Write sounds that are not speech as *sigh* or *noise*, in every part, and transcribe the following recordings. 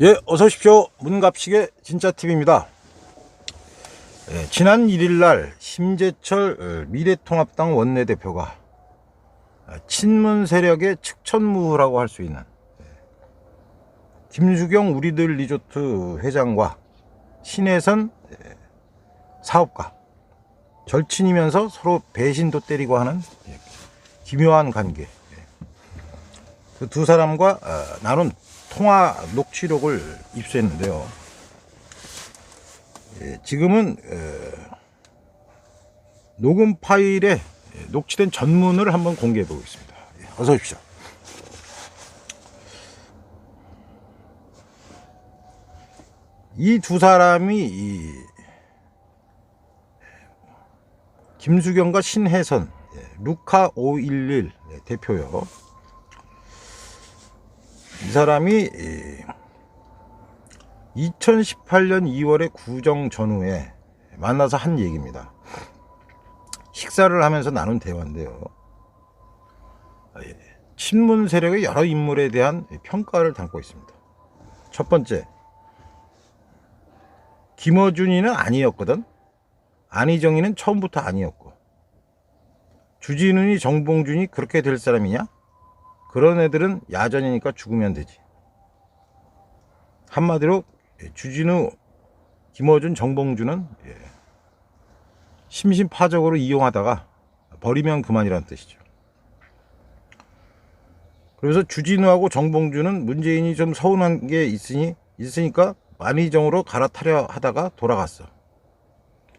예, 어서 오십시오. 문갑식의 진짜TV입니다. 예, 지난 1일날 심재철 어, 미래통합당 원내대표가 아, 친문 세력의 측천무라고 할 수 있는 예, 김수경 우리들 리조트 회장과 신혜선 예, 사업가 절친이면서 서로 배신도 때리고 하는 예, 기묘한 관계 예. 그두 사람과 어, 나눈 통화 녹취록을 입수했는데요. 예, 지금은 어, 녹음 파일에 예, 녹취된 전문을 한번 공개해 보겠습니다. 예, 어서 오십시오. 이 두 사람이 이 김수경과 신혜선 예, 루카 511 예, 대표요. 이 사람이 2018년 2월에 구정 전후에 만나서 한 얘기입니다. 식사를 하면서 나눈 대화인데요. 아, 예. 친문 세력의 여러 인물에 대한 평가를 담고 있습니다. 첫 번째, 김어준이는 아니었거든. 안희정이는 처음부터 아니었고, 주진훈이 정봉준이 그렇게 될 사람이냐? 그런 애들은 야전이니까 죽으면 되지. 한마디로 예, 주진우, 김어준, 정봉준은 예, 심심파적으로 이용하다가 버리면 그만이라는 뜻이죠. 그래서 주진우하고 정봉준은 문재인이 좀 서운한 게 있으니 있으니까 만의정으로 갈아타려 하다가 돌아갔어.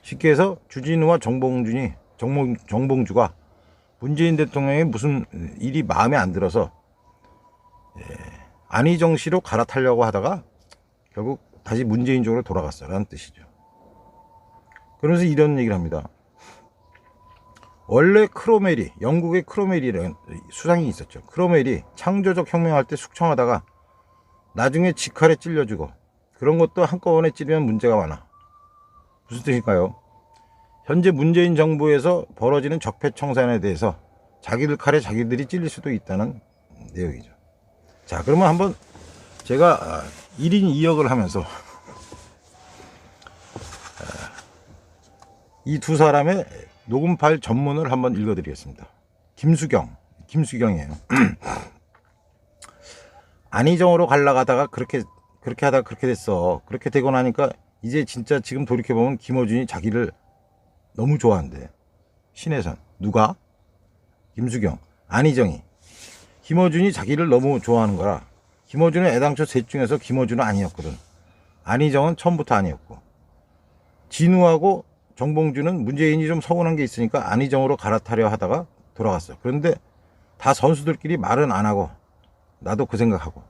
쉽게 해서 주진우와 정봉준이 정봉, 정봉주가 문재인 대통령의 무슨 일이 마음에 안 들어서 예, 안희정 씨로 갈아타려고 하다가 결국 다시 문재인 쪽으로 돌아갔어라는 뜻이죠. 그러면서 이런 얘기를 합니다. 원래 크로멜이 영국의 크로멜이라는 수상이 있었죠. 크로멜이 창조적 혁명할 때 숙청하다가 나중에 직할에 찔려주고 그런 것도 한꺼번에 찌르면 문제가 많아. 무슨 뜻일까요? 현재 문재인 정부에서 벌어지는 적폐청산에 대해서 자기들 칼에 자기들이 찔릴 수도 있다는 내용이죠. 자, 그러면 한번 제가 1인 2역을 하면서 이 두 사람의 녹음 파일 전문을 한번 읽어드리겠습니다. 김수경, 김수경이에요. *clears throat* 안희정으로 갈라가다가 그렇게 그렇게 하다가 그렇게 됐어. 그렇게 되고 나니까 이제 진짜 지금 돌이켜 보면 김어준이 자기를 너무 좋아한대. 신혜선 누가? 김수경, 안희정이. 김어준이 자기를 너무 좋아하는 거라. 김어준은 애당초 셋 중에서 김어준은 아니었거든. 안희정은 처음부터 아니었고. 진우하고 정봉준은 문재인이 좀 서운한 게 있으니까 안희정으로 갈아타려 하다가 돌아갔어. 그런데 다 선수들끼리 말은 안 하고 나도 그 생각하고.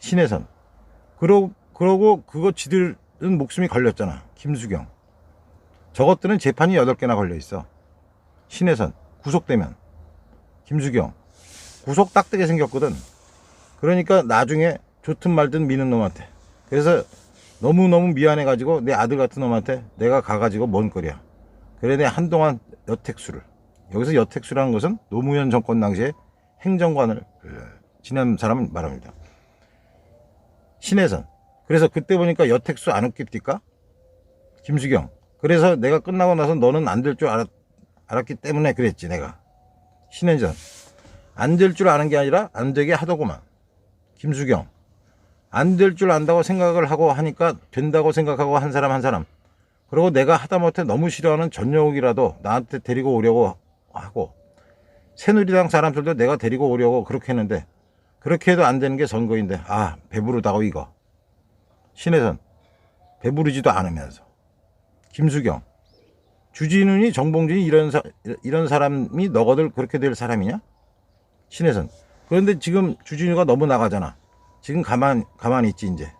신혜선. 그러, 그러고 그거 지들은 목숨이 걸렸잖아. 김수경. 저것들은 재판이 8개나 걸려 있어. 신혜선. 구속되면. 김수경. 구속 딱되게 생겼거든. 그러니까 나중에 좋든 말든 미는 놈한테. 그래서 너무너무 미안해가지고 내 아들 같은 놈한테 내가 가가지고 뭔 거리야. 그래 내 한동안 여택수를. 여기서 여택수라는 것은 노무현 정권 당시에 행정관을 지낸 사람 말합니다. 신혜선. 그래서 그때 보니까 여택수 안 웃깁니까? 김수경. 그래서 내가 끝나고 나서 너는 안 될 줄 알았, 알았기 때문에 그랬지 내가. 신혜선. 안될 줄 아는 게 아니라 안 되게 하더구만. 김수경. 안 될 줄 안다고 생각을 하고 하니까 된다고 생각하고 한 사람 한 사람. 그리고 내가 하다못해 너무 싫어하는 전용욱이라도 나한테 데리고 오려고 하고 새누리당 사람들도 내가 데리고 오려고 그렇게 했는데 그렇게 해도 안 되는 게 선거인데 아 배부르다고 이거. 신혜선. 배부르지도 않으면서. 김수경. 주진훈이 정봉준이 이런 사, 이런 사람이 너거들 그렇게 될 사람이냐? 신혜선. 그런데 지금 주진우가 너무 나가잖아. 지금 가만 가만히 있지 이제.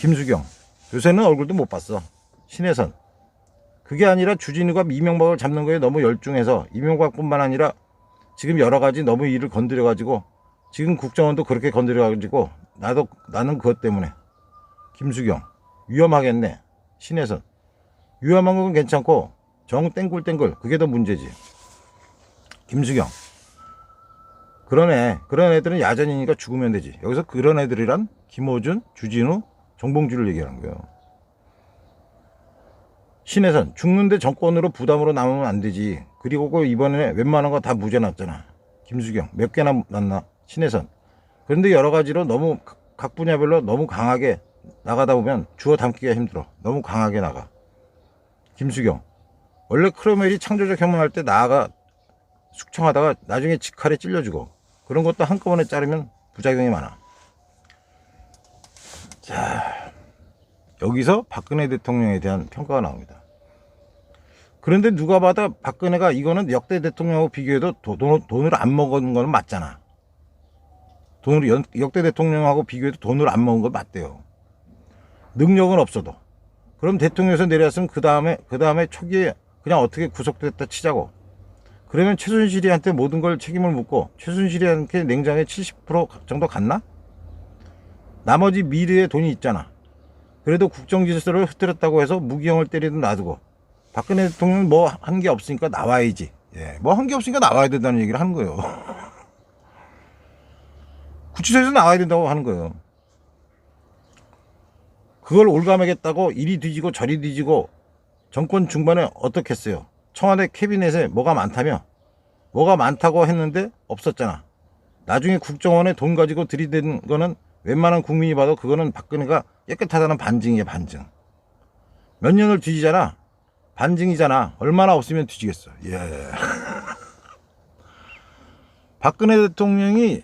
김수경. 요새는 얼굴도 못 봤어. 신혜선. 그게 아니라 주진우가 이명박을 잡는 거에 너무 열중해서 이명박뿐만 아니라 지금 여러 가지 너무 일을 건드려 가지고 지금 국정원도 그렇게 건드려 가지고 나도 나는 그것 때문에 김수경 위험하겠네. 신혜선. 위험한 건 괜찮고 정 땡굴땡굴 그게 더 문제지. 김수경. 그런 애, 그런 애들은 야전이니까 죽으면 되지. 여기서 그런 애들이란 김호준, 주진우, 정봉주를 얘기하는 거예요. 신혜선 죽는데 정권으로 부담으로 남으면 안 되지. 그리고 그 이번에 웬만한 거 다 무죄 났잖아. 김수경 몇 개나 났나? 신혜선. 그런데 여러 가지로 너무 각- 각 분야별로 너무 강하게 나가다 보면 주워 담기가 힘들어. 너무 강하게 나가. 김수경 원래 크로멜이 창조적 혁명할 때 나아가 숙청하다가 나중에 직할에 찔려주고 그런 것도 한꺼번에 자르면 부작용이 많아. 자 여기서 박근혜 대통령에 대한 평가가 나옵니다. 그런데 누가 봐도 박근혜가 이거는 역대 대통령하고 비교해도 도- 돈, 돈을 안 먹은 거는 맞잖아. 돈을 연- 역대 대통령하고 비교해도 돈을 안 먹은 건 맞대요. 능력은 없어도. 그럼 대통령에서 내렸으면 그 다음에 그 다음에 초기에 그냥 어떻게 구속됐다 치자고. 그러면 최순실이한테 모든 걸 책임을 묻고 최순실이한테 냉장에 70% 정도 갔나? 나머지 미래에 돈이 있잖아. 그래도 국정질서를 흐트렸다고 해서 무기형을 때리든 놔두고 박근혜 대통령은 뭐 한 게 없으니까 나와야지. 예, 뭐 한 게 없으니까 나와야 된다는 얘기를 하는 거예요. *laughs* 구치소에서 나와야 된다고 하는 거예요. 그걸 올감하겠다고 이리 뒤지고 저리 뒤지고 정권 중반에 어떻겠어요? 청와대 캐비넷에 뭐가 많다며? 뭐가 많다고 했는데 없었잖아. 나중에 국정원에 돈 가지고 들이댄 거는 웬만한 국민이 봐도 그거는 박근혜가 깨끗하다는 반증이야 반증. 몇 년을 뒤지잖아. 반증이잖아. 얼마나 없으면 뒤지겠어. 예. *laughs* 박근혜 대통령이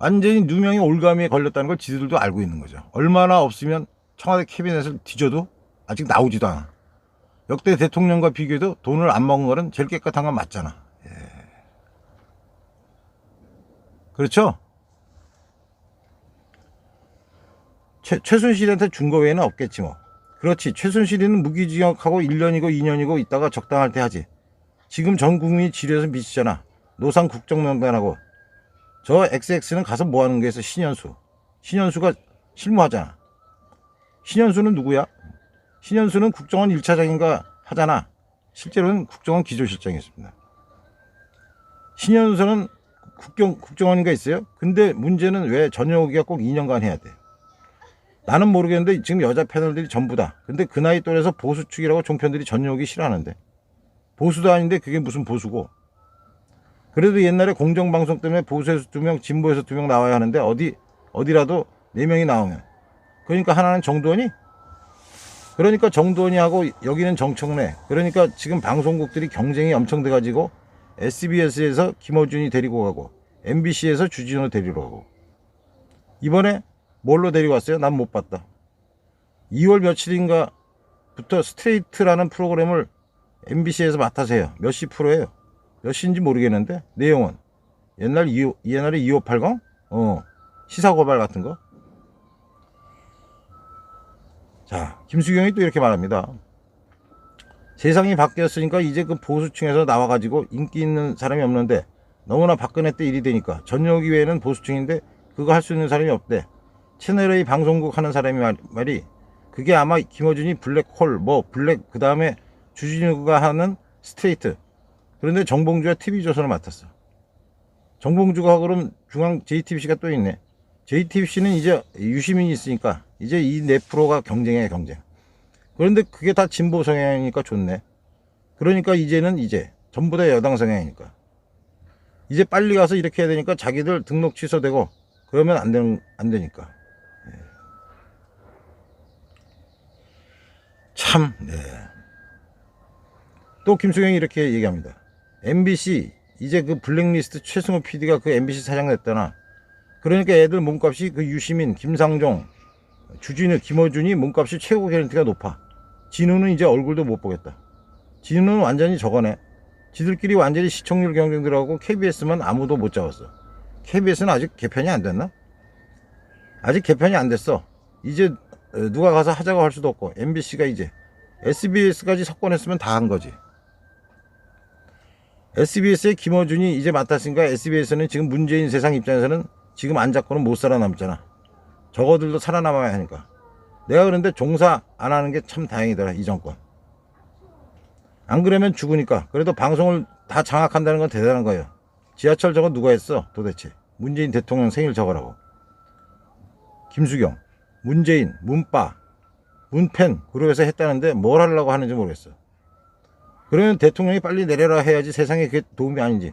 완전히 누명이 올가미에 걸렸다는 걸 지들도 알고 있는 거죠. 얼마나 없으면 청와대 캐비넷을 뒤져도 아직 나오지도 않아. 역대 대통령과 비교해도 돈을 안 먹은 거는 제일 깨끗한 건 맞잖아. 예. 그렇죠? 최, 최순실한테 준 거 외에는 없겠지 뭐. 그렇지. 최순실이는 무기징역하고 1년이고 2년이고 있다가 적당할 때 하지. 지금 전 국민이 지뢰에서 미치잖아. 노상 국정농단하고. 저 XX는 가서 뭐 하는 거에서 신현수. 신현수가 실무하잖아. 신현수는 누구야? 신현수는 국정원 1차장인가 하잖아. 실제로는 국정원 기조실장이었습니다. 신현수는 국정, 국정원인가 있어요? 근데 문제는 왜 전역이가 꼭 2년간 해야 돼? 나는 모르겠는데 지금 여자 패널들이 전부 다. 근데 그 나이 또래에서 보수 축이라고 종편들이 전역이 싫어하는데. 보수도 아닌데 그게 무슨 보수고. 그래도 옛날에 공정방송 때문에 보수에서 두 명, 진보에서 두 명 나와야 하는데 어디, 어디라도 네 명이 나오면. 그러니까 하나는 정두원이? 그러니까 정두원이 하고 여기는 정청래. 그러니까 지금 방송국들이 경쟁이 엄청 돼가지고 SBS에서 김어준이 데리고 가고 MBC에서 주진우 데리러 가고 이번에 뭘로 데리고 왔어요? 난 못 봤다. 2월 며칠인가부터 스트레이트라는 프로그램을 MBC에서 맡아서 해요. 몇 시 프로예요? 몇 시인지 모르겠는데 내용은 옛날 2 옛날에 2580? 어 시사 고발 같은 거. 자 김수경이 또 이렇게 말합니다. 세상이 바뀌었으니까 이제 그 보수층에서 나와가지고 인기 있는 사람이 없는데 너무나 박근혜 때 일이 되니까 전역이 외에는 보수층인데 그거 할 수 있는 사람이 없대. 채널A 방송국 하는 사람이 말, 말이 그게 아마 김어준이 블랙홀 뭐 블랙 그 다음에 주진우가 하는 스트레이트 그런데 정봉주가 TV조선을 맡았어. 정봉주가 그럼 중앙 JTBC가 또 있네. JTBC는 이제 유시민이 있으니까 이제 이 네 프로가 경쟁해 경쟁. 그런데 그게 다 진보 성향이니까 좋네. 그러니까 이제는 이제 전부 다 여당 성향이니까. 이제 빨리 가서 이렇게 해야 되니까 자기들 등록 취소되고 그러면 안, 되는, 안 되니까. 예. 참, 네. 또 김수경이 이렇게 얘기합니다. MBC, 이제 그 블랙리스트 최승호 PD가 그 MBC 사장 됐다나. 그러니까 애들 몸값이 그 유시민, 김상종, 주진우, 김어준이 몸값이 최고 개런티가 높아. 진우는 이제 얼굴도 못 보겠다. 진우는 완전히 저거네. 지들끼리 완전히 시청률 경쟁 들어가고 KBS만 아무도 못 잡았어. KBS는 아직 개편이 안 됐나? 아직 개편이 안 됐어. 이제 어, 누가 가서 하자고 할 수도 없고 MBC가 이제 SBS까지 석권했으면 다 한 거지. SBS의 김어준이 이제 맡았으니까 SBS는 지금 문재인 세상 입장에서는 지금 안 잡고는 못 살아남잖아. 저거들도 살아남아야 하니까. 내가 그런데 종사 안 하는 게 참 다행이더라 이 정권. 안 그러면 죽으니까. 그래도 방송을 다 장악한다는 건 대단한 거예요. 지하철 저거 누가 했어 도대체? 문재인 대통령 생일 저거라고. 김수경 문재인 문빠 문펜 그룹에서 했다는데 뭘 하려고 하는지 모르겠어 그러면 대통령이 빨리 내려라 해야지 세상에 그게 도움이 아니지.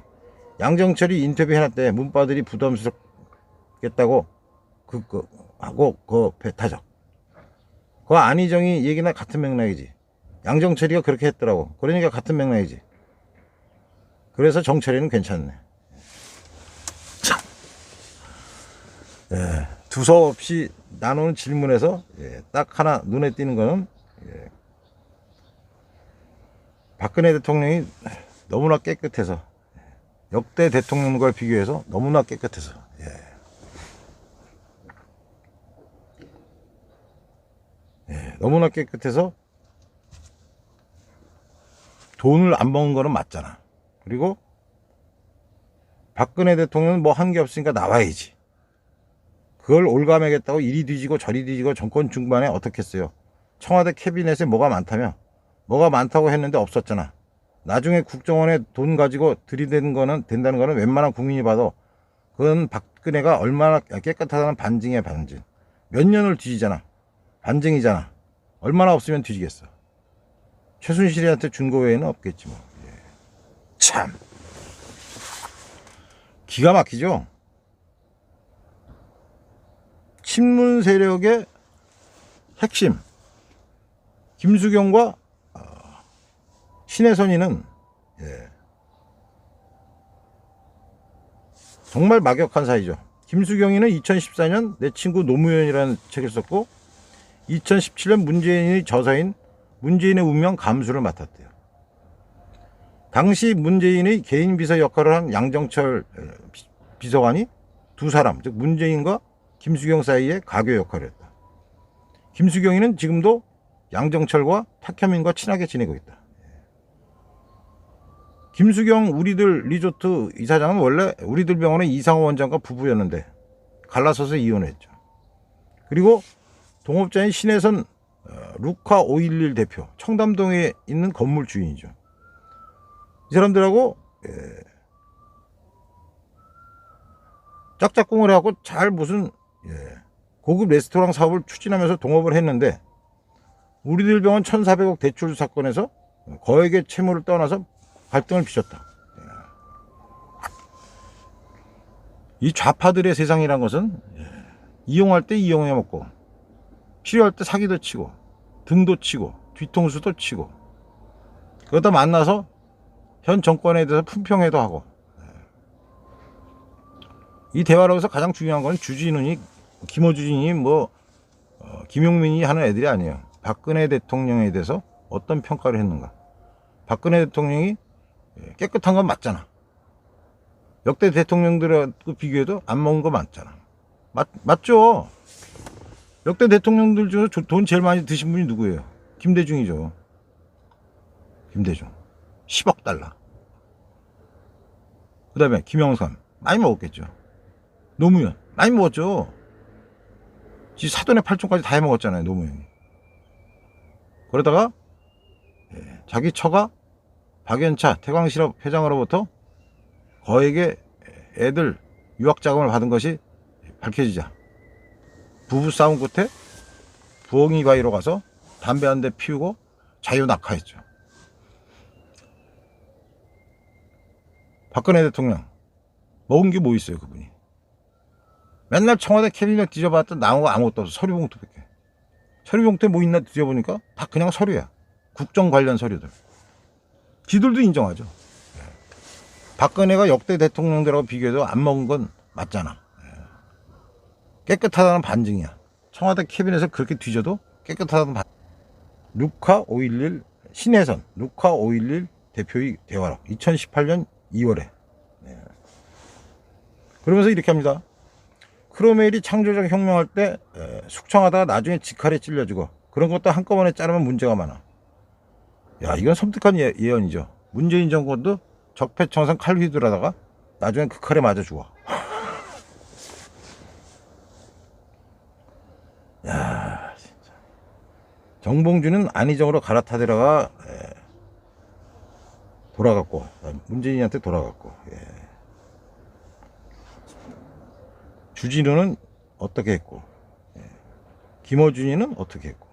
양정철이 인터뷰 해놨대. 문빠들이 부담스럽겠다고. 그, 그 하고 그 배타적 그 안희정이 얘기나 같은 맥락이지. 양정철이가 그렇게 했더라고. 그러니까 같은 맥락이지. 그래서 정철이는 괜찮네. 참 예, 두서없이 나누는 질문에서 예, 딱 하나 눈에 띄는 거는 예, 박근혜 대통령이 너무나 깨끗해서 역대 대통령과 비교해서 너무나 깨끗해서 예. 예, 너무나 깨끗해서 돈을 안 먹은 거는 맞잖아. 그리고 박근혜 대통령은 뭐 한 게 없으니까 나와야지. 그걸 올가매겠다고 이리 뒤지고 저리 뒤지고 정권 중반에 어떻게 했어요? 청와대 캐비넷에 뭐가 많다며? 뭐가 많다고 했는데 없었잖아. 나중에 국정원에 돈 가지고 들이대는 거는 된다는 거는 웬만한 국민이 봐도 그건 박근혜가 얼마나 깨끗하다는 반증이야 반증. 몇 년을 뒤지잖아. 반증이잖아. 얼마나 없으면 뒤지겠어. 최순실이한테 준 거 외에는 없겠지 뭐. 예. 참. 기가 막히죠? 친문 세력의 핵심. 김수경과 어, 신혜선이는 예. 정말 막역한 사이죠. 김수경이는 2014년 내 친구 노무현이라는 책을 썼고 2017년 문재인이 저서인 문재인의 운명 감수를 맡았대요. 당시 문재인의 개인 비서 역할을 한 양정철 비- 비서관이 두 사람, 즉 문재인과 김수경 사이의 가교 역할을 했다. 김수경이는 지금도 양정철과 탁현민과 친하게 지내고 있다. 김수경 우리들 리조트 이사장은 원래 우리들 병원의 이상호 원장과 부부였는데 갈라서서 이혼했죠. 그리고 동업자인 신혜선 어, 루카 511 대표 청담동에 있는 건물 주인이죠. 이 사람들하고 예, 짝짝꿍을 하고 잘 무슨 예, 고급 레스토랑 사업을 추진하면서 동업을 했는데 우리들 병원 1,400억 대출 사건에서 거액의 채무를 떠나서 갈등을 빚었다. 예. 이 좌파들의 세상이란 것은 예, 이용할 때 이용해 먹고 필요할 때 사기도 치고 등도 치고 뒤통수도 치고 그러다 만나서 현 정권에 대해서 품평회도 하고 이 대화로서 가장 중요한 건 주진우니 김어준이 뭐 어, 김용민이 하는 애들이 아니에요. 박근혜 대통령에 대해서 어떤 평가를 했는가. 박근혜 대통령이 예, 깨끗한 건 맞잖아. 역대 대통령들하고 비교해도 안 먹은 거 맞잖아. 맞, 맞죠? 역대 대통령들 중에 조- 돈 제일 많이 드신 분이 누구예요? 김대중이죠. 김대중. 10억 달러. 그 다음에 김영삼. 많이 먹었겠죠. 노무현. 많이 먹었죠. 지 사돈의 팔촌까지 다 해먹었잖아요. 노무현이. 그러다가 예, 자기 처가 박연차 태광실업 회장으로부터 거액의 애들 유학 자금을 받은 것이 밝혀지자 부부 싸움 끝에 부엉이 바위로 가서 담배 한 대 피우고 자유 낙하했죠. 박근혜 대통령 먹은 게 뭐 있어요 그분이? 맨날 청와대 캐비넷 뒤져봤다 나온 거 아무것도 없어. 서류 봉투밖에. 서류 봉투에 뭐 있나 뒤져보니까 다 그냥 서류야. 국정 관련 서류들 지들도 인정하죠 예. 박근혜가 역대 대통령들하고 비교해도 안 먹은 건 맞잖아 예. 깨끗하다는 반증이야 청와대 캐비넷을 그렇게 뒤져도 깨끗하다는 반 루카 511 신혜선 루카 511 대표의 대화록 2018년 2월에 그러면서 이렇게 합니다 크로메일이 창조적 혁명할 때 에, 숙청하다가 나중에 직할에 찔려주고 그런 것도 한꺼번에 자르면 문제가 많아. 야 이건 섬뜩한 예, 예언이죠. 문재인 정권도 적폐청산 칼 휘두르다가 나중에 그 칼에 맞아 죽어. *laughs* 야 진짜. 정봉주는 안희정으로 갈아타들어가 예, 돌아갔고 문재인한테 돌아갔고 예. 주진우는 어떻게 했고 예. 김어준이는 어떻게 했고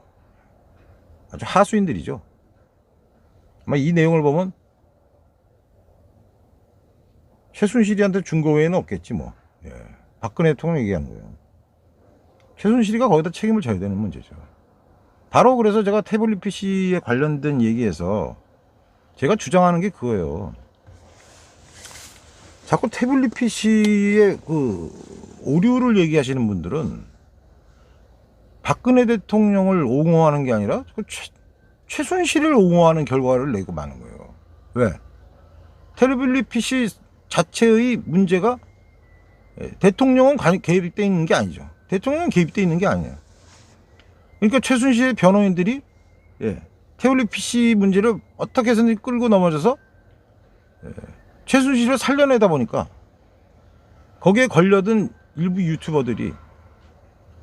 아주 하수인들이죠. 이 내용을 보면 최순실이한테 준 거 외에는 없겠지 뭐. 예. 박근혜 대통령 얘기하는 거예요. 최순실이가 거기다 책임을 져야 되는 문제죠. 바로 그래서 제가 태블릿 PC에 관련된 얘기에서 제가 주장하는 게 그거예요. 자꾸 태블릿 PC의 그 오류를 얘기하시는 분들은 박근혜 대통령을 옹호하는 게 아니라 그 최, 최순실을 옹호하는 결과를 내고 마는 거예요. 왜? 태블릿 PC 자체의 문제가 예, 대통령은 관- 개입돼 있는 게 아니죠. 대통령은 개입돼 있는 게 아니에요. 그러니까 최순실의 변호인들이 예, 태블릿 PC 문제를 어떻게 해서든 끌고 넘어져서 예, 최순실을 살려내다 보니까 거기에 걸려든 일부 유튜버들이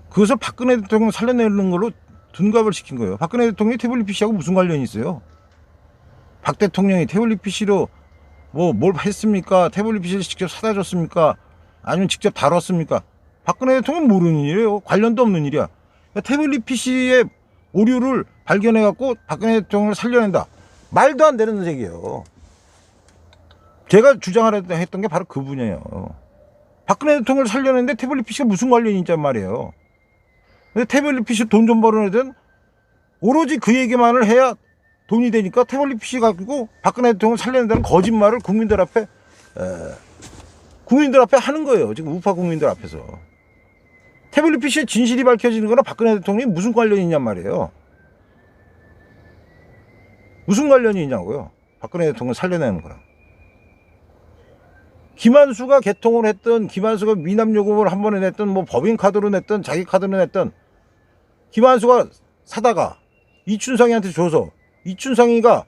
그것을 박근혜 대통령 살려내는 걸로 둔갑을 시킨 거예요. 박근혜 대통령이 태블릿 PC하고 무슨 관련이 있어요? 박 대통령이 태블릿 PC로 뭐 뭘 했습니까? 태블릿 PC를 직접 사다 줬습니까? 아니면 직접 다뤘습니까? 박근혜 대통령 모르는 일이에요. 관련도 없는 일이야. 그러니까 태블릿 PC의 오류를 발견해 갖고 박근혜 대통령을 살려낸다. 말도 안 되는 얘기예요. 제가 주장하려 했던 게 바로 그 분이에요. 박근혜 대통령을 살려내는데 태블릿 PC가 무슨 관련이 있단 말이에요. 근데 태블릿 PC 돈 좀 벌어내든 오로지 그 얘기만을 해야 돈이 되니까 태블릿 PC 가지고 박근혜 대통령을 살려낸다는 거짓말을 국민들 앞에 에, 국민들 앞에 하는 거예요. 지금 우파 국민들 앞에서. 태블릿 PC의 진실이 밝혀지는 거나 박근혜 대통령이 무슨 관련이 있냔 말이에요. 무슨 관련이 있냐고요. 박근혜 대통령 살려내는 거랑. 김한수가 개통을 했던, 김한수가 미납 요금을 한 번에 냈던, 뭐 법인 카드로 냈던, 자기 카드로 냈던, 김한수가 사다가 이춘상이한테 줘서 이춘상이가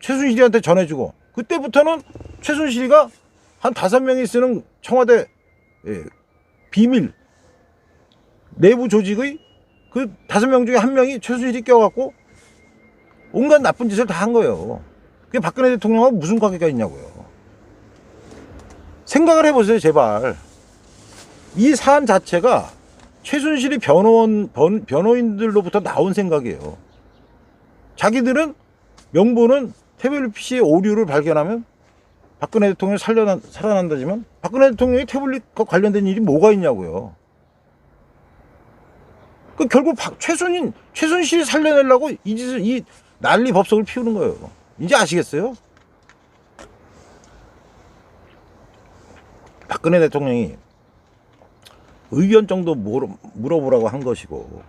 최순실이한테 전해주고, 그때부터는 최순실이가 한 다섯 명이 쓰는 청와대 예, 비밀 내부 조직의 그 다섯 명 중에 한 명이 최순실이 껴갖고 온갖 나쁜 짓을 다 한 거예요. 그게 박근혜 대통령하고 무슨 관계가 있냐고요. 생각을 해보세요, 제발. 이 사안 자체가 최순실이 변호원, 변, 변호인들로부터 나온 생각이에요. 자기들은 명분은 태블릿 PC의 오류를 발견하면 박근혜 대통령이 살려난, 살아난다지만 박근혜 대통령이 태블릿과 관련된 일이 뭐가 있냐고요. 그 결국 박, 최순인, 최순실이 살려내려고 이이 난리 법석을 피우는 거예요. 이제 아시겠어요? 박근혜 대통령이 의견 정도 물어, 물어보라고 한 것이고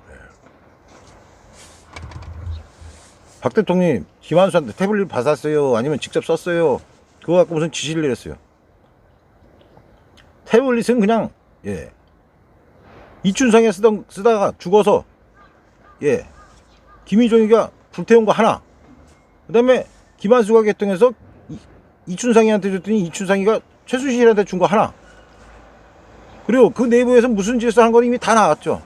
박 대통령이 김한수한테 태블릿 받았어요? 아니면 직접 썼어요? 그거 갖고 무슨 지시를 내렸어요? 태블릿은 그냥 예 이춘상에 쓰던 쓰다가 죽어서 예 김희종이가 불태운 거 하나 그 다음에 김한수가 개통해서 이- 이춘상이한테 줬더니 이춘상이가 최순실한테 준 거 하나 그리고 그 내부에서 무슨 짓을 한 건 이미 다 나왔죠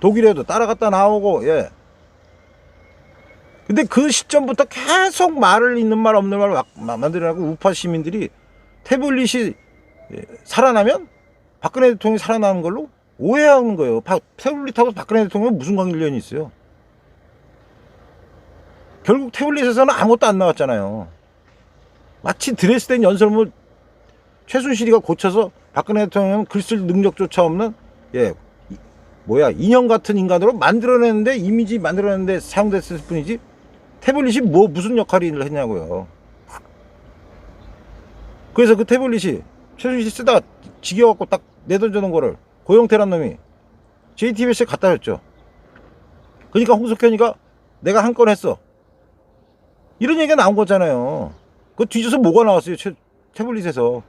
독일에도 따라갔다 나오고 예 근데 그 시점부터 계속 말을 있는 말 없는 말 막- 막 만들어내고 우파 시민들이 태블릿이 예, 살아나면 박근혜 대통령이 살아나는 걸로 오해하는 거예요. 박- 태블릿하고 박근혜 대통령은 무슨 관련이 있어요? 결국 태블릿에서는 아무것도 안 나왔잖아요. 마치 드레스덴 연설문 최순실이가 고쳐서 박근혜 대통령은 글쓸 능력조차 없는 예 이- 뭐야 인형 같은 인간으로 만들어내는데 이미지 만들어내는데 사용됐을 뿐이지 태블릿이 뭐 무슨 역할을 했냐고요. 그래서 그 태블릿이 최순실이 쓰다가 지겨갖고 딱 내던져놓은 거를 고영태란 놈이 JTBC에 갖다 줬죠. 그러니까 홍석현이가 내가 한 건 했어. 이런 얘기가 나온 거잖아요. 그 뒤져서 뭐가 나왔어요? 최, 태블릿에서.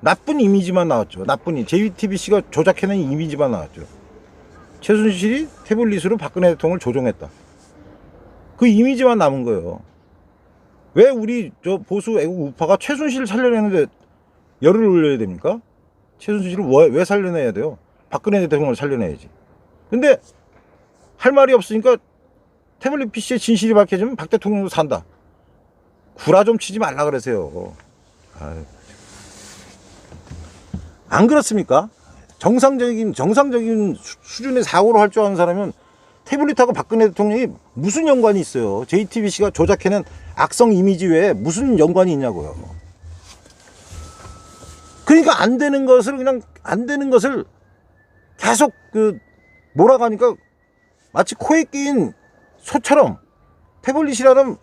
나쁜 이미지만 나왔죠. 나쁜 이 JTBC가 조작해낸 이미지만 나왔죠. 최순실이 태블릿으로 박근혜 대통령을 조종했다. 그 이미지만 남은 거예요. 왜 우리 저 보수 애국 우파가 최순실을 살려내는데 열을 올려야 됩니까? 최순실을 왜, 왜 살려내야 돼요? 박근혜 대통령을 살려내야지. 근데 할 말이 없으니까 태블릿 PC의 진실이 밝혀지면 박 대통령도 산다. 구라 좀 치지 말라 그러세요. 아유. 안 그렇습니까? 정상적인 정상적인 수- 수준의 사고를 할 줄 아는 사람은 태블릿하고 박근혜 대통령이 무슨 연관이 있어요? JTBC가 조작해낸 악성 이미지 외에 무슨 연관이 있냐고요. 그러니까 안 되는 것을 그냥 안 되는 것을 계속 그 몰아가니까 마치 코에 끼인 소처럼 태블릿이라는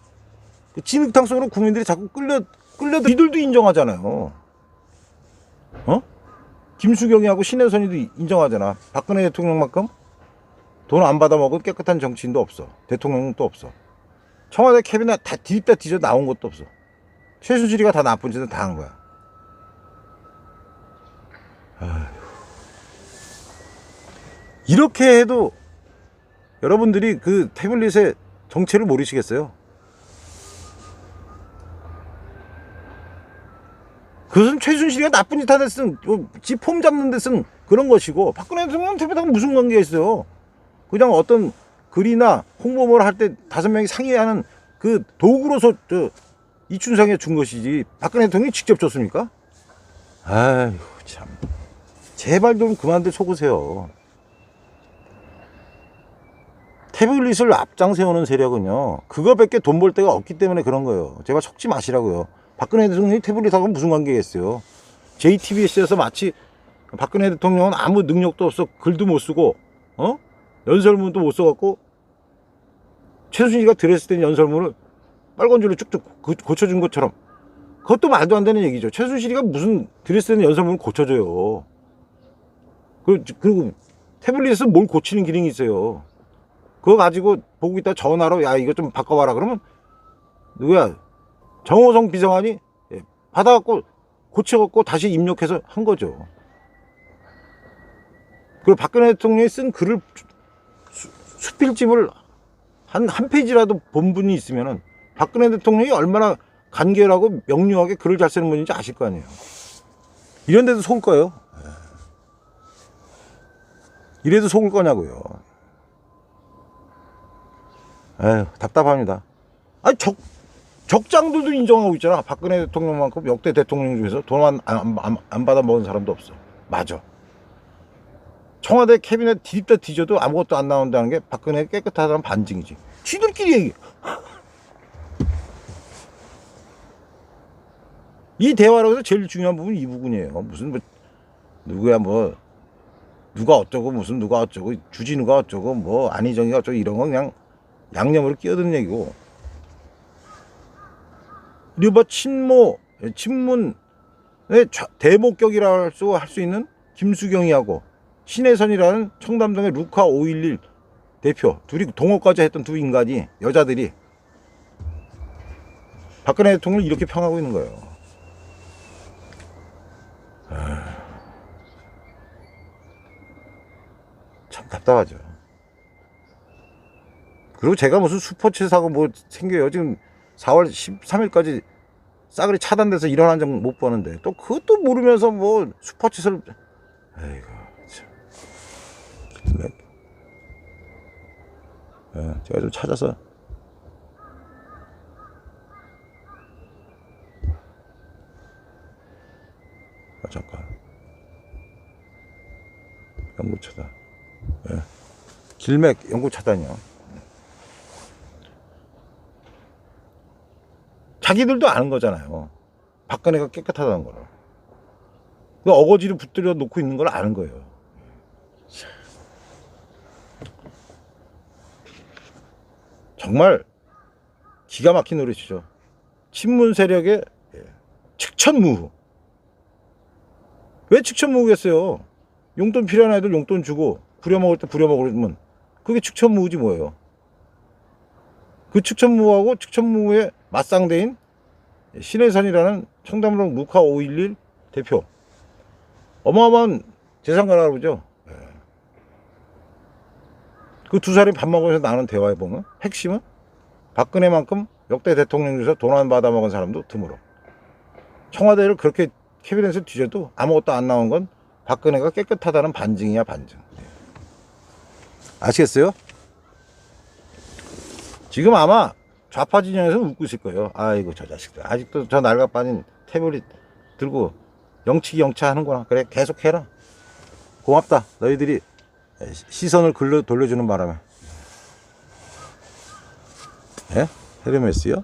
그 진흙탕 속으로 국민들이 자꾸 끌려 끌려 이들도 인정하잖아요. 어? 김수경이하고 신혜선이도 인정하잖아. 박근혜 대통령만큼 돈 안 받아 먹은 깨끗한 정치인도 없어. 대통령은 또 없어. 청와대 캐비넷 다 뒤집다 뒤져 나온 것도 없어. 최순실이가 다 나쁜 짓을 다 한 거야. 아휴. 이렇게 해도 여러분들이 그 태블릿의 정체를 모르시겠어요? 최순실이가 나쁜 짓 하는 데쓴 지폼 잡는 데 쓴 그런 것이고 박근혜 대통령 태블릿하고 무슨 관계가 있어요? 그냥 어떤 글이나 홍보물 할 때 다섯 명이 상의하는 그 도구로서 저 이춘상에 준 것이지 박근혜 대통령이 직접 줬습니까? 아휴 참 제발 좀 그만들 속으세요. 태블릿을 앞장 세우는 세력은요 그거밖에 돈 벌 데가 없기 때문에 그런 거예요. 제발 속지 마시라고요. 박근혜 대통령이 태블릿하고 무슨 관계겠어요? JTBC에서 마치 박근혜 대통령은 아무 능력도 없어 글도 못 쓰고 어 연설문도 못 써갖고 최순실이가 때 연설문을 빨간 줄로 쭉쭉 고- 고쳐준 것처럼 그것도 말도 안 되는 얘기죠. 최순실이가 무슨 때는 연설문을 고쳐줘요. 그- 그리고 태블릿은 뭘 고치는 기능이 있어요. 그거 가지고 보고 있다 전화로 야 이거 좀 바꿔봐라 그러면 누구야 정호성 비서관이 예, 받아갖고 고쳐갖고 다시 입력해서 한 거죠. 그리고 박근혜 대통령이 쓴 글을 수- 수필집을 한, 한 페이지라도 본 분이 있으면은 박근혜 대통령이 얼마나 간결하고 명료하게 글을 잘 쓰는 분인지 아실 거 아니에요. 이런 데도 속을 거예요. 예. 이래도 속을 거냐고요. 에휴, 답답합니다. 아니, 적, 적장들도 인정하고 있잖아. 박근혜 대통령만큼 역대 대통령 중에서 돈안 안, 안, 안 받아 먹은 사람도 없어. 맞아. 청와대 캐비넷 뒤집다 뒤져도 아무것도 안 나온다는 게 박근혜 깨끗하다는 반증이지. 지들끼리 얘기. 이 대화로서 제일 중요한 부분이 이 부분이에요. 무슨 뭐 누구야 뭐 누가 어쩌고 무슨 누가 어쩌고 주진우가 어쩌고 뭐 안희정이가 어쩌고 이런 거 그냥 양념으로 끼어드는 얘기고. 뭐 친모 친문의 좌- 대목격이라 할수 할 수 있는 김수경이하고 신혜선이라는 청담동의 루카 511 대표 둘이 동업까지 했던 두 인간이 여자들이 박근혜 대통령을 이렇게 평하고 있는 거예요. 아, 참 답답하죠. 그리고 제가 무슨 슈퍼챗 사고 뭐 생겨요. 지금 4월 13일까지 싸그리 차단돼서 일어난 적 못 보는데 또 그것도 모르면서 뭐 슈퍼챗을 아이고 참. 네. 예, 제가 좀 찾아서 아, 잠깐 연구 차단 예. 길맥 연구 차단이요 자기들도 아는 거잖아요 박근혜가 깨끗하다는 거를 그 어거지를 붙들여 놓고 있는 걸 아는 거예요 정말 기가 막힌 노릇이죠. 친문 세력의 예, 측천무후. 왜 측천무후겠어요? 용돈 필요한 애들 용돈 주고 부려먹을 때 부려먹으면 그게 측천무후지 뭐예요. 그 측천무후하고 측천무후의 맞상대인 신혜선이라는 청담동 루카 511 대표. 어마어마한 재산가라 그러죠. 그 두 사람이 밥 먹으면서 나눈 대화해 보면 핵심은 박근혜만큼 역대 대통령 중에서 돈 안 받아 먹은 사람도 드물어. 청와대를 그렇게 캐비넷에 뒤져도 아무것도 안 나온 건 박근혜가 깨끗하다는 반증이야 반증. 아시겠어요? 지금 아마 좌파 진영에서 웃고 있을 거예요. 아이고 저 자식들 아직도 저 낡아 빠진 태블릿 들고 영치기 영차 하는구나. 그래 계속 해라. 고맙다. 너희들이 시선을 글로 돌려주는 바람에. 예? 헤르메스요?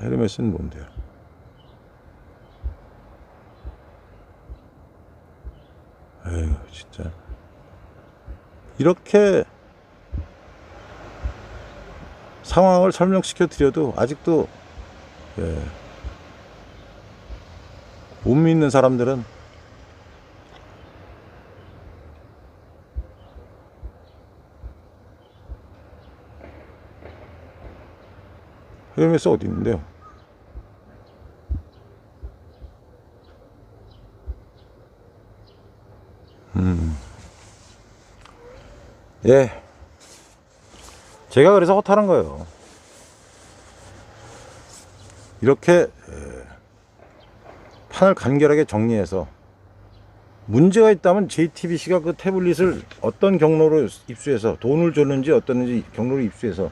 헤르메스는 뭔데요? 에휴 진짜 이렇게 상황을 설명시켜 드려도 아직도 예, 못 믿는 사람들은 헤르메스 어디 있는데요? 예. 제가 그래서 허탈한 거예요. 이렇게 에, 판을 간결하게 정리해서 문제가 있다면 JTBC가 그 태블릿을 어떤 경로로 입수해서 돈을 줬는지 어떻는지 경로로 입수해서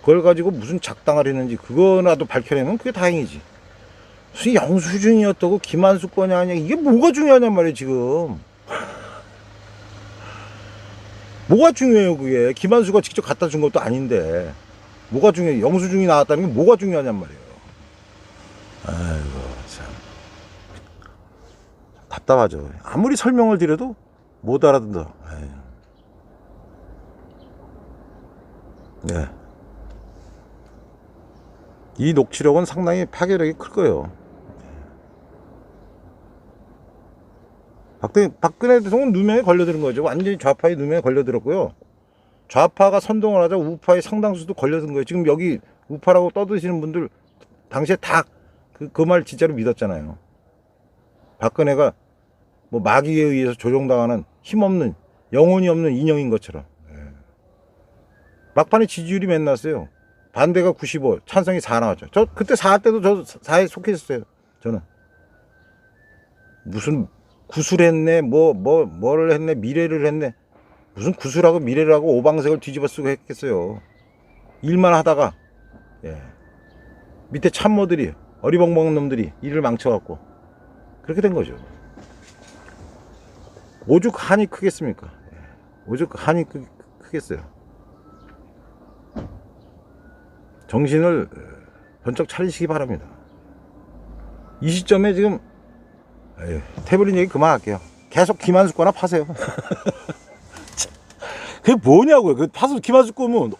그걸 가지고 무슨 작당을 했는지 그거라도 밝혀내면 그게 다행이지. 무슨 영수증이었다고 김한수 거냐 아니야 이게 뭐가 중요하냔 말이에요 지금. 뭐가 중요해요 그게? 김한수가 직접 갖다 준 것도 아닌데 뭐가 중요해? 영수증이 나왔다는 게 뭐가 중요하냔 말이에요. 아이고 참. 답답하죠. 아무리 설명을 드려도 못 알아듣는다. 네. 이 녹취록은 상당히 파괴력이 클 거예요 박근혜, 박근혜 대통령은 누명에 걸려드는 거죠. 완전히 좌파의 누명에 걸려들었고요. 좌파가 선동을 하자 우파의 상당수도 걸려든 거예요. 지금 여기 우파라고 떠드시는 분들 당시에 다그그말 진짜로 믿었잖아요. 박근혜가 뭐 마귀에 의해서 조종당하는 힘없는 영혼이 없는 인형인 것처럼. 예. 막판에 지지율이 맨 났어요. 반대가 95, 찬성이 4 나왔죠. 저 그때 4 때도 저 4에 속해 있었어요. 저는 무슨 구술했네, 뭐, 뭐, 뭐를 했네, 미래를 했네. 무슨 구술하고 미래를 하고 오방색을 뒤집어 쓰고 했겠어요. 일만 하다가, 예. 밑에 참모들이, 어리벙벙한 놈들이 일을 망쳐갖고, 그렇게 된 거죠. 오죽 한이 크겠습니까? 예. 오죽 한이 크, 크겠어요. 정신을 어, 번쩍 차리시기 바랍니다. 이 시점에 지금 에휴, 태블릿 얘기 그만할게요. 계속 김한수 거나 파세요. *laughs* 그게 뭐냐고요. 그 파서 김한수 거면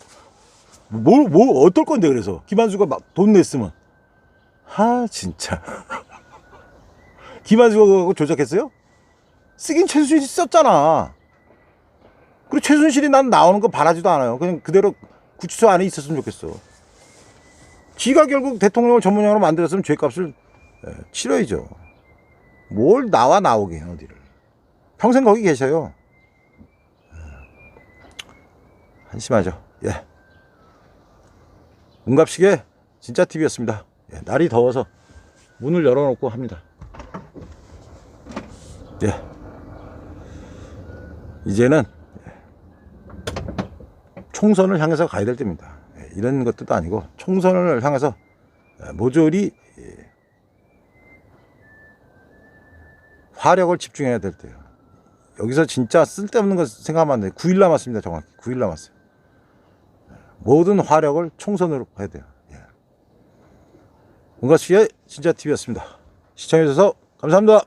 뭘, 뭐 어떨 건데 그래서 김한수가 막 돈 냈으면 아 진짜 *laughs* 김한수가 조작했어요? 쓰긴 최순실이 썼잖아. 그리고 최순실이 난 나오는 거 바라지도 않아요. 그냥 그대로 구치소 안에 있었으면 좋겠어. 지가 결국 대통령을 전문용어로 만들었으면 죄값을 예, 치러야죠. 뭘 나와 나오게 어디를. 평생 거기 계셔요. 한심하죠. 예. 운갑시계 진짜 TV였습니다. 예, 날이 더워서 문을 열어놓고 합니다. 예. 이제는 총선을 향해서 가야 될 때입니다. 예, 이런 것도 아니고 총선을 향해서 예, 모조리 화력을 집중해야 될 때요. 여기서 진짜 쓸데없는 거 생각하면 안 돼요. 9일 남았습니다. 정확히. 9일 남았어요. 모든 화력을 총선으로 해야 돼요. 예. 뭔가 시의 진짜 TV였습니다. 시청해주셔서 감사합니다.